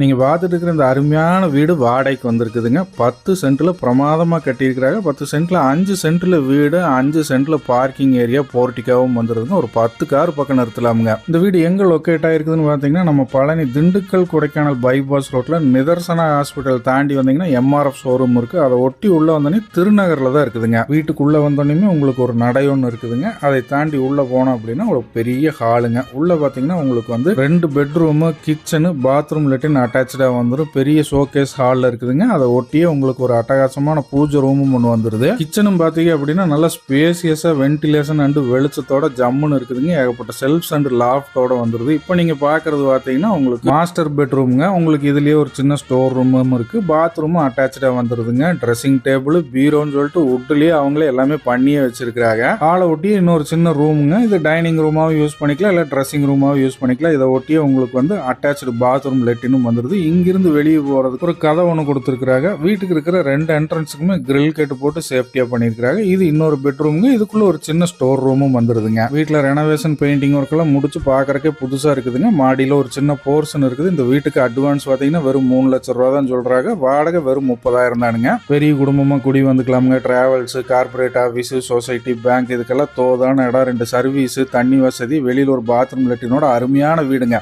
நீங்கள் பார்த்துட்டு இருக்கிற இந்த அருமையான வீடு வாடகைக்கு வந்திருக்குதுங்க. பத்து சென்ட்டில் பிரமாதமாக கட்டியிருக்கிறாங்க. பத்து சென்ட்டில் அஞ்சு சென்ட்டில் வீடு அஞ்சு சென்ட்டில் பார்க்கிங் ஏரியா போர்ட்டிக்காவும் வந்துருதுங்க. ஒரு பத்து கார் பக்கம் நிறுத்தலாமுங்க. இந்த வீடு எங்கே லொக்கேட் ஆகிருக்குதுன்னு பார்த்தீங்கன்னா நம்ம பழனி திண்டுக்கல் கொடைக்கானல் பைபாஸ் ரோட்டில் நிதர்சனா ஹாஸ்பிட்டல் தாண்டி வந்தீங்கன்னா எம்ஆர்எஃப் ஷோரூம் இருக்குது அதை ஒட்டி உள்ளே வந்தோடனே திருநகரில் தான் இருக்குதுங்க. வீட்டுக்குள்ளே வந்தோடனே உங்களுக்கு ஒரு நடை ஒன்று இருக்குதுங்க. அதை தாண்டி உள்ளே போனோம் அப்படின்னா ஒரு பெரிய ஹாலுங்க உள்ளே பார்த்தீங்கன்னா உங்களுக்கு வந்து ரெண்டு பெட்ரூமு கிச்சனு பாத்ரூம் லெட்டின் அட்டாச்சாக வந்துடும் பெரிய ஷோகேஸ் ஹாலில் இருக்குதுங்க. அதை ஒட்டியே உங்களுக்கு ஒரு அட்டகாசமான பூஜை ரூமும் ஒன்று வந்துடுது கிச்சனும் பார்த்தீங்க அப்படின்னா நல்லா ஸ்பேசியஸாக வென்டிலேஷன் அண்டு வெளிச்சத்தோட ஜம்முன்னு இருக்குதுங்க. ஏகப்பட்ட செல்ஃப்ஸ் அண்ட் லாஃப்டோட வந்துடுது இப்போ நீங்கள் பார்க்குறது பார்த்தீங்கன்னா உங்களுக்கு மாஸ்டர் பெட்ரூமுங்க உங்களுக்கு இதுலேயே ஒரு சின்ன ஸ்டோர் ரூமும் இருக்குது பாத்ரூமும் அட்டாச்சாக வந்துடுதுங்க ட்ரெஸ்ஸிங் டேபிள் பீரோன்னு சொல்லிட்டு வுட்லேயே அவங்களே எல்லாமே பண்ணியே வச்சிருக்கிறாங்க. ஹாலை ஒட்டி இன்னொரு சின்ன ரூமுங்க இது டைனிங் ரூமாவும் யூஸ் பண்ணிக்கலாம். இல்லை ட்ரெஸ்ஸிங் ரூமாவும் யூஸ் பண்ணிக்கலாம். இதை ஒட்டியே உங்களுக்கு வந்து அட்டாச்சு பாத்ரூம் லெட்டினும் வந்துடுது இங்கிருந்து வெளியே போகிறதுக்கு ஒரு கதை ஒன்று கொடுத்துருக்குறாங்க. வீட்டுக்கு இருக்கிற ரெண்டு என்ட்ரன்ஸுக்குமே கிரில் கேட்டு போட்டு சேஃப்டியாக பண்ணியிருக்கிறாங்க. இது இன்னொரு பெட்ரூமுங்க இதுக்குள்ளே ஒரு சின்ன ஸ்டோர் ரூமும் வந்துடுதுங்க வீட்டில் ரெனோவேஷன் பெயிண்டிங் ஒர்க் எல்லாம் முடிச்சு பார்க்குறக்கே புதுசாக இருக்குதுங்க. மாடியில் ஒரு சின்ன போர்ஷன் இருக்குது. இந்த வீட்டுக்கு அட்வான்ஸ் பார்த்தீங்கன்னா வெறும் மூணு லட்சம் ரூபா தான் சொல்கிறாங்க வாடகை வெறும் முப்பதாயிரம் தானுங்க. பெரிய குடும்பமாக குடி வந்துக்கலாமுங்க. Travels corporate office society bank இதுக்கெல்லாம் தோதான இடம். ரெண்டு சர்வீஸு தண்ணி வசதி வெளியில் ஒரு பாத்ரூம் லெட்டினோட அருமையான வீடுங்க.